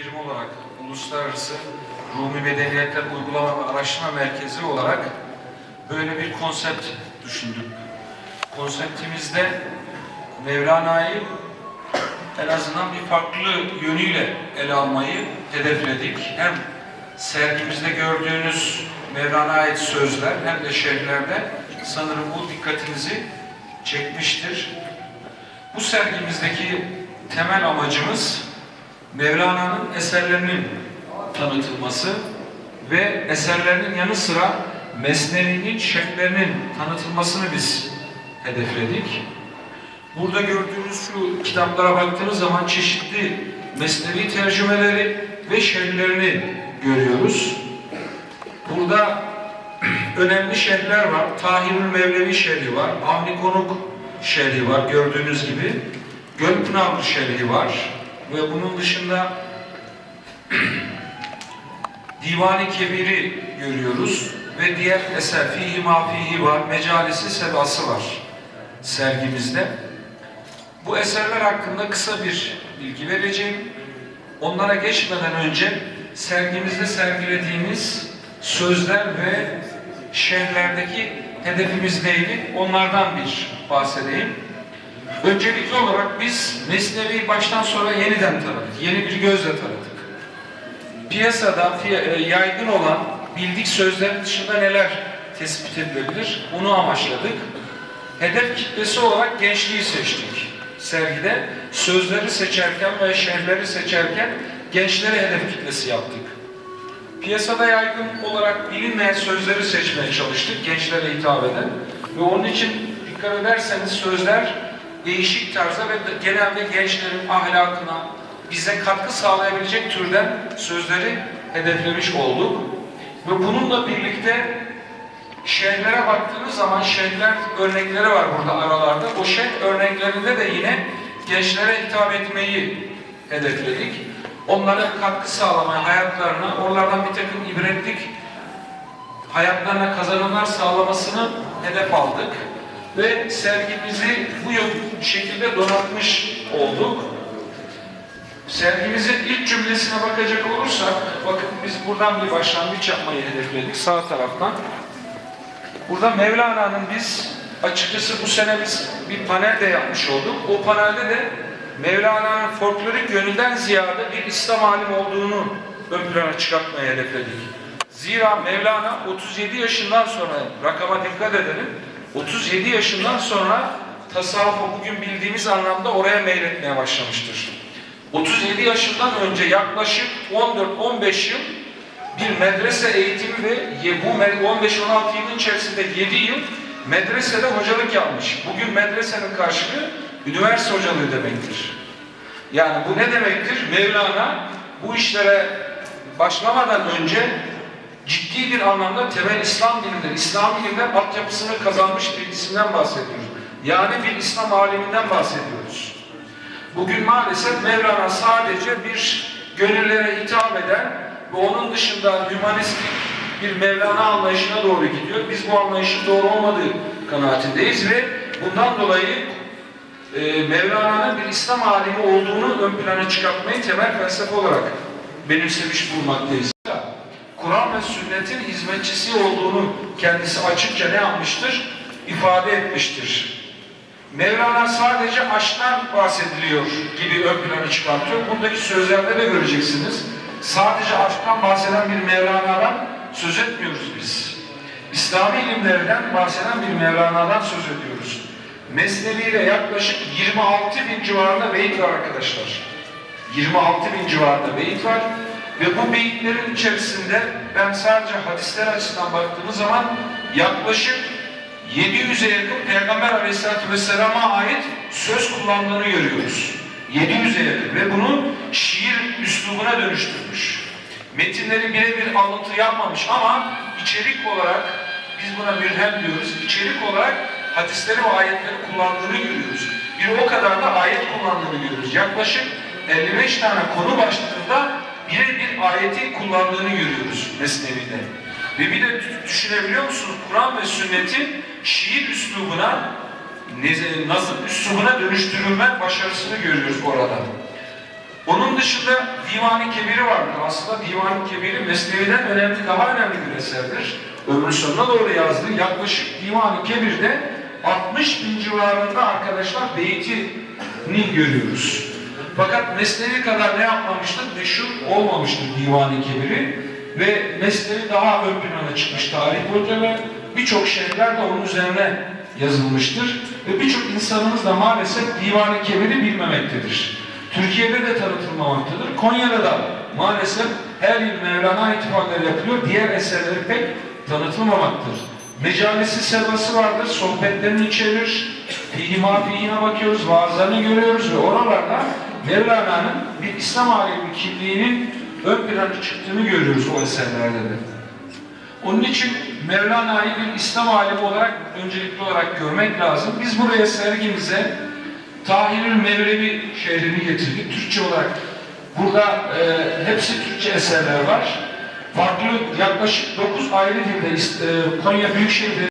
birim olarak Uluslararası Rumi Medeniyetler Uygulama ve Araştırma Merkezi olarak böyle bir konsept düşündük. Konseptimizde Mevlana'yı en azından bir farklı yönüyle ele almayı hedefledik. Hem sergimizde gördüğünüz Mevlana'ya ait sözler hem de şerhlerde sanırım bu dikkatinizi çekmiştir. Bu sergimizdeki temel amacımız Mevlana'nın eserlerinin tanıtılması ve eserlerinin yanı sıra Mesnevi'nin şerhlerinin tanıtılmasını biz hedefledik. Burada gördüğünüz şu kitaplara baktığınız zaman çeşitli mesnevi tercümeleri ve şerhlerini görüyoruz. Burada önemli şerhler var. Tahirül Mevlevi şerhi var. Avni Konuk şerhi var gördüğünüz gibi. Gölpınarlı şerhi var. Ve bunun dışında Divani Kebir'i görüyoruz. Ve diğer eser Fihi Mafihi var. Mecalisi Sebası var sergimizde. Bu eserler hakkında kısa bir bilgi vereceğim. Onlara geçmeden önce sergimizde sergilediğimiz sözler ve şehirlerdeki hedefimiz neydi? Onlardan bir bahsedeyim. Öncelikli olarak biz Mesnevi'yi baştan sonra yeniden tanıdık. Yeni bir gözle tanıdık. Piyasada e, yaygın olan bildik sözler dışında neler tespit edilebilir? Bunu amaçladık. Hedef kitlesi olarak gençliği seçtik. Sergide sözleri seçerken ve şehirleri seçerken gençlere hedef kitlesi yaptık. Piyasada yaygın olarak bilinmeyen sözleri seçmeye çalıştık gençlere hitap eden. Ve onun için dikkat ederseniz sözler değişik tarzda ve genelde gençlerin ahlakına, bize katkı sağlayabilecek türden sözleri hedeflemiş olduk. Ve bununla birlikte şehirlere baktığınız zaman şehirler örnekleri var burada aralarda. O şehir örneklerinde de yine gençlere hitap etmeyi hedefledik. Onlara katkı sağlamaya, hayatlarına, oralardan bir takım ibretlik hayatlarına kazanımlar sağlamasını hedef aldık. Ve sergimizi bu şekilde donatmış olduk. Sergimizin ilk cümlesine bakacak olursak, bakın biz buradan bir başlangıç yapmayı hedefledik sağ taraftan. Burada Mevlana'nın biz açıkçası bu sene biz bir panel de yapmış olduk. O panelde de Mevlana'nın folklorik yönünden ziyade bir İslam alimi olduğunu ön plana çıkartmaya hedefledik. Zira Mevlana 37 yaşından sonra, rakama dikkat edelim, 37 yaşından sonra tasavvufu bugün bildiğimiz anlamda oraya meyletmeye başlamıştır. 37 yaşından önce yaklaşık 14-15 yıl bir medrese eğitimi ve bu med- 15-16 yılın içerisinde 7 yıl medresede hocalık yapmış. Bugün medresenin karşılığı üniversite hocalığı demektir. Yani bu ne demektir? Mevlana bu işlere başlamadan önce ciddi bir anlamda temel İslam bilimleri, İslam bilimler altyapısını kazanmış bir isimden bahsediyoruz. Yani bir İslam aliminden bahsediyoruz. Bugün maalesef Mevlana sadece bir gönüllere hitap eden ve onun dışında hümanistik bir Mevlana anlayışına doğru gidiyor. Biz bu anlayışın doğru olmadığı kanaatindeyiz ve bundan dolayı e, Mevlana'nın bir İslam alimi olduğunu ön plana çıkartmayı temel felsefe olarak benimsemiş bulunmaktayız. Sünnetin hizmetçisi olduğunu kendisi açıkça ne yapmıştır? İfade etmiştir. Mevlana sadece aşktan bahsediliyor gibi ön plana çıkartıyor. Buradaki sözlerde de göreceksiniz. Sadece aşktan bahseden bir Mevlana'dan söz etmiyoruz biz. İslami ilimlerden bahseden bir Mevlana'dan söz ediyoruz. Mesnevi yaklaşık 26 bin civarında beyit var arkadaşlar. 26 bin civarında beyit var. Ve bu beyitlerin içerisinde ben sadece hadisler açısından baktığımız zaman yaklaşık 700'e yakın Peygamber Aleyhisselatü Vesselam'a ait söz kullandığını görüyoruz. 700'e yakın ve bunu şiir üslubuna dönüştürmüş. Metinleri birebir alıntı yapmamış ama içerik olarak biz buna mürhem diyoruz. İçerik olarak hadisleri ve ayetleri kullandığını görüyoruz. Bir o kadar da ayet kullandığını görüyoruz. Yaklaşık 55 tane konu başlığında birebir ayeti kullandığını görüyoruz Mesnevi'de. Ve bir de düşünebiliyor musunuz? Kur'an ve sünnetin şiir üslubuna, nazım üslubuna dönüştürülme başarısını görüyoruz orada. Onun dışında Divan-ı Kebiri vardır. Aslında Divan-ı Kebiri Mesnevi'den önemli, daha önemli bir eserdir. Ömrü sonuna doğru yazdığı yaklaşık Divan-ı Kebir'de 60 bin civarında arkadaşlar beytini görüyoruz. Fakat Mesnevi kadar ne yapmamıştır? Meşhur olmamıştır Divan-ı Kebiri ve Mesnevi daha ön plana çıkmış tarih boyunca ve birçok şeyler de onun üzerine yazılmıştır. Ve birçok insanımız da maalesef Divan-ı Kebir'i bilmemektedir. Türkiye'de de tanıtılmamaktadır. Konya'da da maalesef her yıl Mevlana ittifakları yapılıyor. Diğer eserleri pek tanıtılmamaktır. Mecalisi sebası vardır, sohbetlerini içerir. Fihima fihime bakıyoruz, vaazlarını görüyoruz ve oralarda Mevlana'nın bir İslam alemi kimliğinin ön plana çıktığını görüyoruz o eserlerde de. Onun için Mevlana'yı bir İslam alemi olarak öncelikli olarak görmek lazım. Biz buraya sergimize Tahirül Mevlevi şehrini getirdik. Türkçe olarak burada e, hepsi Türkçe eserler var. Farklı yaklaşık 9 ayrı dilde e, Konya Büyükşehir